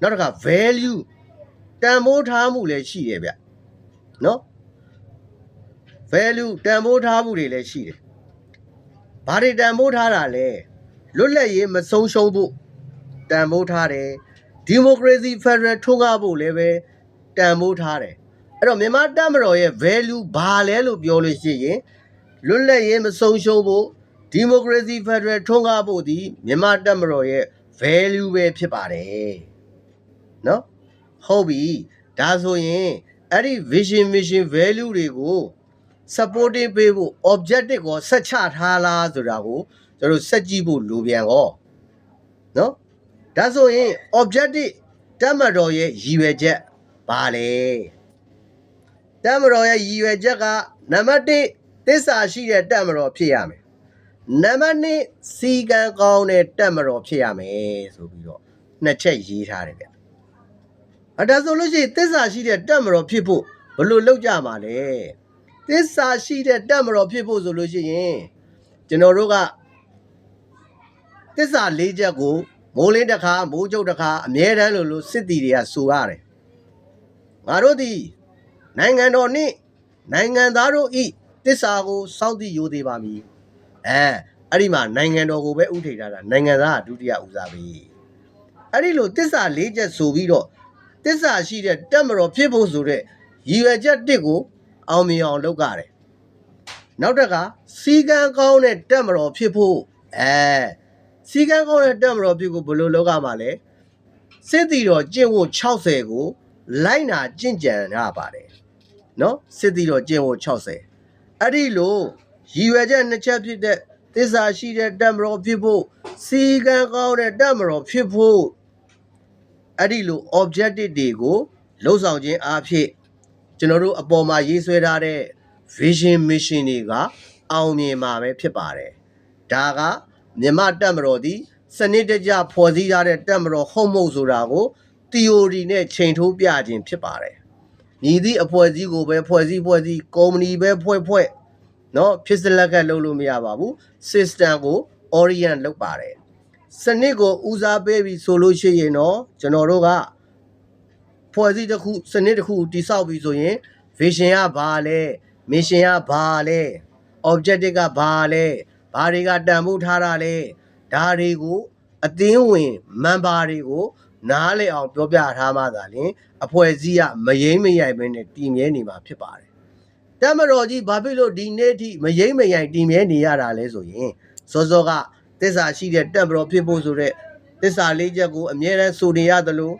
နောက်တစ်ခါ value တန်ဖိုးထားမှုလည်းရှိတယ်ဗျနော် value တန်ဖိုးထားမှုတွေလည်းရှိတယ်ဘာတွေတန်ဖိုးထားတာလဲလွတ်လပ်ရေးမဆုံးရှုံးဖို့တန်ဖိုးထားတယ်ဒီမိုကရေစီဖက်ဒရယ်ထွန်းကားဖို့လည်းပဲတန်ဖိုးထားတယ်အဲ့တော့မြန်မာတပ်မတော်ရဲ့ value ဘာလဲလို့ပြောလို့ရှိရင်လွတ်လပ်ရေးမဆုံးရှုံးဖို့ဒီမိုကရေစီဖက်ဒရယ်ထွန်းကားဖို့ဒီမြန်မာတပ်မတော်ရဲ့ value ပဲဖြစ်ပါတယ် နော်ဟုတ်ပြီဒါဆိုရင်အဲ့ဒီ vision mission value တွေကို supporting ပေးဖို့ objective ကိုဆက်ချထားလားဆိုတာကိုကျွန်တော်တို့ဆက်ကြည့်ဖို့လိုပြန်ကောနော်ဒါဆိုရင် objective တက်မတော်ရဲ့ရည်ရွယ်ချက်ဘာလဲတက်မတော်ရဲ့ရည်ရွယ်ချက်ကနံပါတ်1သစ္စာရှိတဲ့တက်မတော်ဖြစ်ရမယ်နံပါတ်2စီကံကောင်းတဲ့တက်မတော်ဖြစ်ရမယ်ဆိုပြီးတော့နှစ်ချက်ရေးထားတယ်ဗျ အဒါဆိုလို့ရှိရင်သစ္စာရှိတဲ့တက်မတော်ဖြစ်ဖို့ဘယ်လိုလုပ်ကြမှာလဲသစ္စာရှိတဲ့တက်မတော်ဖြစ်ဖို့ဆိုလို့ရှိရင်ကျွန်တော်တို့ကသစ္စာ၄ချက်ကိုမိုးလင်းတစ်ခါမိုးကျုပ်တစ်ခါအမြဲတမ်းလို့လို့စစ်တီတွေကဆိုရတယ်ငါတို့ဒီနိုင်ငံတော်နှင့်နိုင်ငံသားတို့ဤသစ္စာကိုစောင့်တည်ယူသေးပါမည်အဲအဲ့ဒီမှာနိုင်ငံတော်ကိုပဲဥထိထားတာနိုင်ငံသားကဒုတိယဦးစားပေးအဲ့ဒီလိုသစ္စာ၄ချက်ဆိုပြီးတော့ သစ္စာရှိတဲ့တက်မတော်ဖြစ်ဖို့ဆိုတဲ့ရည်ရွယ်ချက်တစ်ကိုအောင်မြင်အောင်လုပ်ရတယ်နောက်တက်ကစီကံကောင်းတဲ့တက်မတော်ဖြစ်ဖို့အဲစီကံကောင်းတဲ့တက်မတော်ဖြစ်ဖို့ဘယ်လိုလုပ်ရမှာလဲစစ်တီတော်ကျင့်ဝတ်60ကို လိုက်နာကျင့်ကြံရပါတယ်နော်စစ်တီတော်ကျင့်ဝတ်60အဲ့ဒီလိုရည်ရွယ်ချက်နှစ်ချက်ဖြစ်တဲ့သစ္စာရှိတဲ့တက်မတော်ဖြစ်ဖို့စီကံကောင်းတဲ့တက်မတော်ဖြစ်ဖို့ အဲ့ဒီလို objective တွေကိုလှုပ်ဆောင်ခြင်းအဖြစ်ကျွန်တော်တို့အပေါ်မှာရေးဆွဲထားတဲ့ vision mission တွေကအောင်မြင်မှာပဲဖြစ်ပါတယ်ဒါကမြမတက်မတော်ဒီစနစ်တကျဖော်စည်းထားတဲ့တက်မတော်ဟုတ်မဟုတ်ဆိုတာကို theory နဲ့ချိန်ထိုးပြခြင်းဖြစ်ပါတယ်ညီသည့်အဖွဲ့အစည်းကိုပဲဖွဲ့စည်းဖွဲ့စည်းကုမ္ပဏီပဲဖွဲ့ဖွဲ့เนาะဖြစ်စလက်ကလုပ်လို့မရပါဘူး system ကို orient လုပ်ပါတယ် စနစ်ကိုဦးစားပေးပြီးဆိုလို့ရှိရင်တော့ကျွန်တော်တို့ကဖွဲ့စည်းတစ်ခုစနစ်တစ်ခုတိဆောက်ပြီးဆိုရင် vision ကဘာလဲ mission ကဘာလဲ objective ကဘာလဲဘာတွေကတန်ဖိုးထားတာလဲဒါတွေကိုအသင်းဝင် member တွေကိုနားလည်အောင်ပြောပြထားမှသာလျှင်အဖွဲ့အစည်းကမယိမ့်မရိုက်ဘဲနဲ့တည်မြဲနေမှာဖြစ်ပါတယ်တမတော်ကြီးဘာဖြစ်လို့ဒီနေ့ထိမယိမ့်မရိုက်တည်မြဲနေရတာလဲဆိုရင်စောစောက သစ္စာရှိတဲ့တက်မတော်ဖြစ်ဖို့ဆိုတဲ့သစ္စာလေးချက်ကိုအမြဲတမ်းဆိုနေရတယ်လို့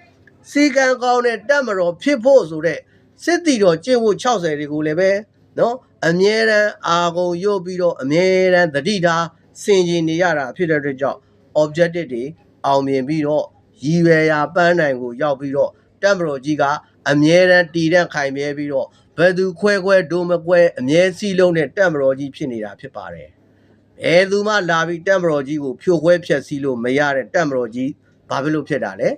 စီကံကောင်းတဲ့တက်မတော်ဖြစ်ဖို့ဆိုတဲ့စစ်တီတော်ကျင့်ဝတ်60တွေကိုလည်းပဲနော်အမြဲတမ်းအာကုန်ရုပ်ပြီးတော့အမြဲတမ်းသတိထားစင်ကျင်နေရတာဖြစ်တဲ့အတွက်ကြောင့် objective တွေအောင်မြင်ပြီးတော့ရည်ရွယ်ရာပန်းနိုင်ကိုရောက်ပြီးတော့တက်မတော်ကြီးကအမြဲတမ်းတည်တဲ့ခိုင်မြဲပြီးတော့ဘယ်သူခွဲခွဲဒိုးမကွဲအမြဲစည်းလုံးတဲ့တက်မတော်ကြီးဖြစ်နေတာဖြစ်ပါတယ်။ ဘယ်သူမှလာပြီးတက်မတော်ကြီးကိုဖြိုခွဲဖျက်ဆီးလို့မရတဲ့တက်မတော်ကြီးဘာဖြစ်လို့ဖြစ်တာလဲ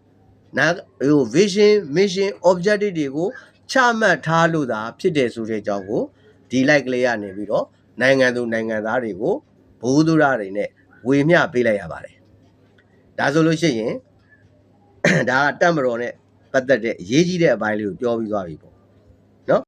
။နာဟို vision mission objective တွေကိုချမှတ်ထားလို့သာဖြစ်တယ်ဆိုတဲ့အကြောင်းကိုဒီ like ကလေးကနေပြီးတော့နိုင်ငံသူနိုင်ငံသားတွေကိုဘိုးသူရတွေနဲ့ဝေမျှပေးလိုက်ရပါတယ်။ဒါဆိုလို့ရှိရင်ဒါကတက်မတော်နဲ့ပတ်သက်တဲ့အရေးကြီးတဲ့အပိုင်းလေးကိုပြောပြီးသွားပြီပေါ့